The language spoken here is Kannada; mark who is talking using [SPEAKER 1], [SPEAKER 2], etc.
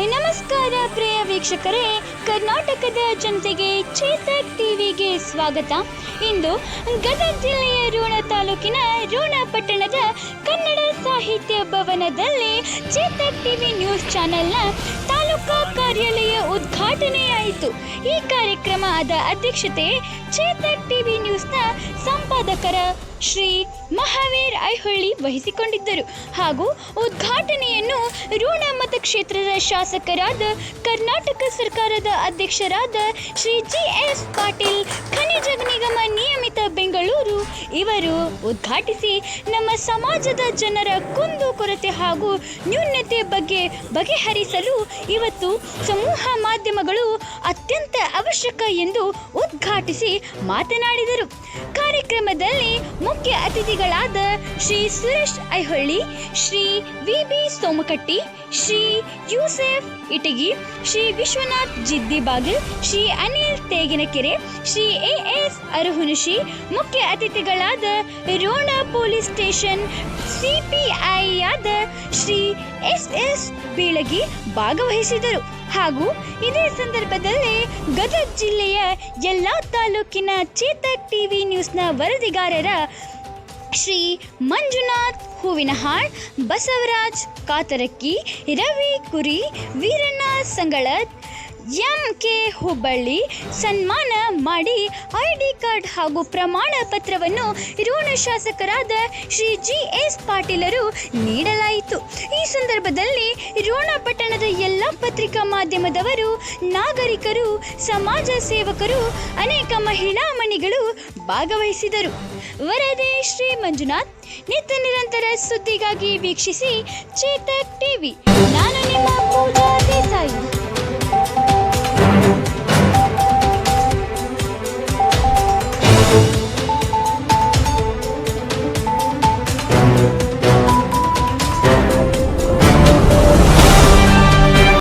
[SPEAKER 1] ನಮಸ್ಕಾರ ಪ್ರಿಯ ವೀಕ್ಷಕರೇ. ಕರ್ನಾಟಕದ ಜನತೆಗೆ ಚೇತಕ್ ಟಿವಿಗೆ ಸ್ವಾಗತ. ಇಂದು ಗದಗ ಜಿಲ್ಲೆಯ ರೋಣ ತಾಲೂಕಿನ ರೋಣ ಪಟ್ಟಣದ ಕನ್ನಡ ಸಾಹಿತ್ಯ ಭವನದಲ್ಲಿ ಚೇತಕ್ ಟಿವಿ ನ್ಯೂಸ್ ಚಾನೆಲ್ನ ತಾಲೂಕಾ ಕಾರ್ಯಾಲಯ ಉದ್ಘಾಟನೆಯಾಯಿತು. ಈ ಕಾರ್ಯಕ್ರಮದ ಅಧ್ಯಕ್ಷತೆ ಚೇತಕ್ ಟಿವಿ ನ್ಯೂಸ್ನ ಸಂಪಾದಕರ ಶ್ರೀ ಮಹಾವೀರ್ ಐಹೊಳ್ಳಿ ವಹಿಸಿಕೊಂಡಿದ್ದರು ಹಾಗೂ ಉದ್ಘಾಟನೆಯನ್ನು ರೋಣ ಮತಕ್ಷೇತ್ರದ ಶಾಸಕರಾದ ಕರ್ನಾಟಕ ಸರ್ಕಾರದ ಅಧ್ಯಕ್ಷರಾದ ಶ್ರೀ ಜಿ ಎಸ್ ಪಾಟೀಲ್ ಖನಿಜ ಇವರು ಉದ್ಘಾಟಿಸಿ ನಮ್ಮ ಸಮಾಜದ ಜನರ ಕುಂದು ಕೊರತೆ ಹಾಗೂ ನ್ಯೂನತೆ ಬಗ್ಗೆ ಬಗೆಹರಿಸಲು ಇವತ್ತು ಸಮೂಹ ಮಾಧ್ಯಮಗಳು ಅತ್ಯಂತ ಅವಶ್ಯಕ ಎಂದು ಉದ್ಘಾಟಿಸಿ ಮಾತನಾಡಿದರು. ಕಾರ್ಯಕ್ರಮದಲ್ಲಿ ಮುಖ್ಯ ಅತಿಥಿಗಳಾದ Shri Suresh Aiholli, Shri V B Somakatti, Shri Yusuf Itagi, Shri Vishwanath Jiddibagil, Shri Anil Teginakere, Shri A S Arahunashi, ಮುಖ್ಯ ಅತಿಥಿಗಳಾದ ರೋಣ ಪೊಲೀಸ್ ಸ್ಟೇಷನ್ ಸಿಪಿಐ ಯಾದ ಶ್ರೀ ಎಸ್ ಎಸ್ ಬೀಳಗಿ ಭಾಗವಹಿಸಿದರು. ಹಾಗೂ ಇದೇ ಸಂದರ್ಭದಲ್ಲಿ ಗದಗ ಜಿಲ್ಲೆಯ ಎಲ್ಲ ತಾಲೂಕಿನ ಚೇತಕ್ ಟಿವಿ ನ್ಯೂಸ್ನ ವರದಿಗಾರರ ಶ್ರೀ ಮಂಜುನಾಥ್ ಹೂವಿನಹಾಳ್, ಬಸವರಾಜ್ ಕಾತರಕ್ಕಿ, ರವಿ ಕುರಿ, ವೀರಣ್ಣ ಸಂಗಳದ್ ಎಂ ಕೆ ಹುಬ್ಬಳ್ಳಿ ಸನ್ಮಾನ ಮಾಡಿ ಐ ಡಿ ಕಾರ್ಡ್ ಹಾಗೂ ಪ್ರಮಾಣ ಪತ್ರವನ್ನು ರೋಣ ಶಾಸಕರಾದ ಶ್ರೀ ಜಿ ಎಸ್ ಪಾಟೀಲರು ನೀಡಲಾಯಿತು. ಈ ಸಂದರ್ಭದಲ್ಲಿ ರೋಣ ಪಟ್ಟಣದ ಎಲ್ಲ ಪತ್ರಿಕಾ ಮಾಧ್ಯಮದವರು, ನಾಗರಿಕರು, ಸಮಾಜ ಸೇವಕರು, ಅನೇಕ ಮಹಿಳಾ ಮಣಿಗಳು ಭಾಗವಹಿಸಿದರು. ವರದಿ ಶ್ರೀ ಮಂಜುನಾಥ್. ನಿತ್ಯ ನಿರಂತರ ಸುದ್ದಿಗಾಗಿ ವೀಕ್ಷಿಸಿ ಚೇತಕ್ ಟಿವಿ. ನಾನು ನಿಮ್ಮ ಪೂಜಾ ದೇಸಾಯಿ